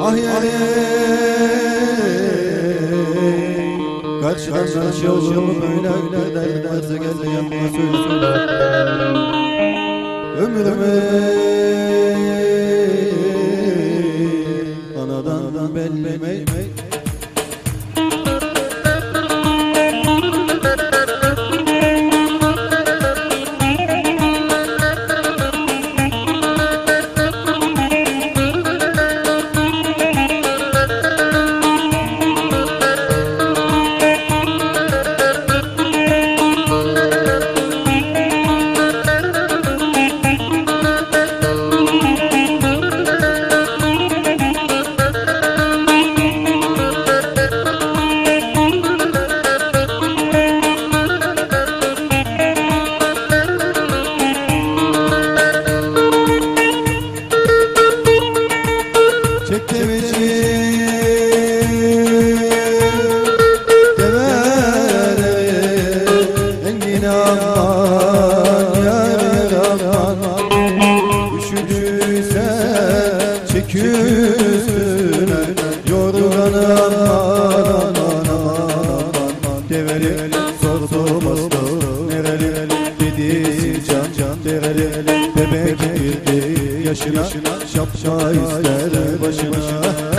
Ah yani Karşıdan karşı yolum öyle öyle derse geldi yanıma söyle söyle. Ömrümü Anadan belli aman Yar aman Üşüdüyse Çek üstüne Yorganı aman aman Develi Sordu bastı Nereli Dedi can can Develi Bebek girdi yaşına Şapşa ister başına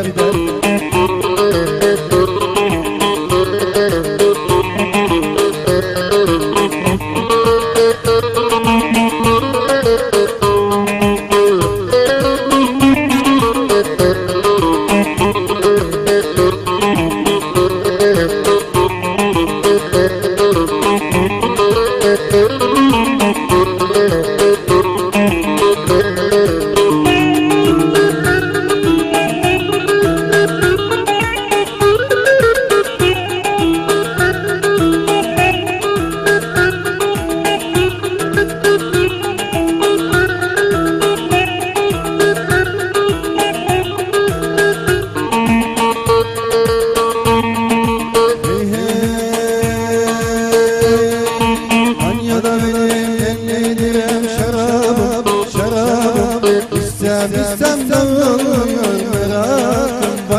gider. Hey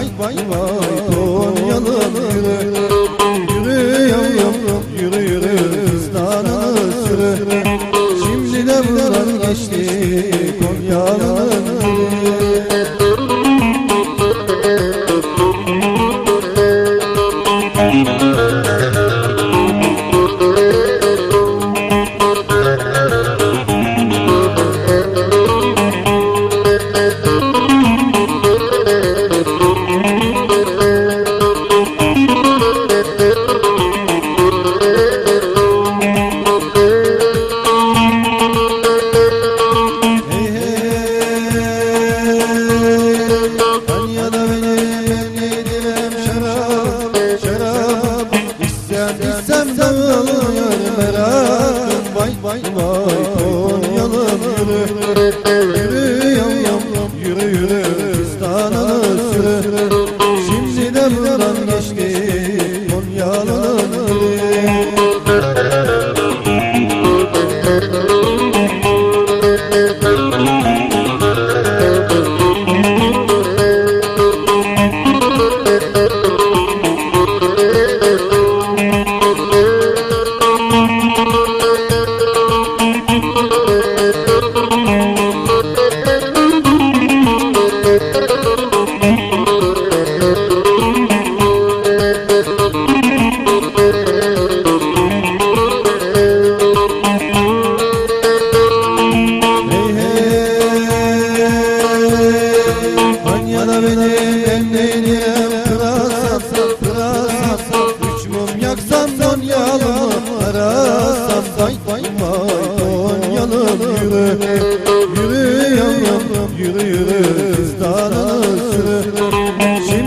Vay vay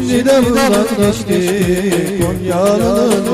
Şimdi de buradan geçti Konya'nın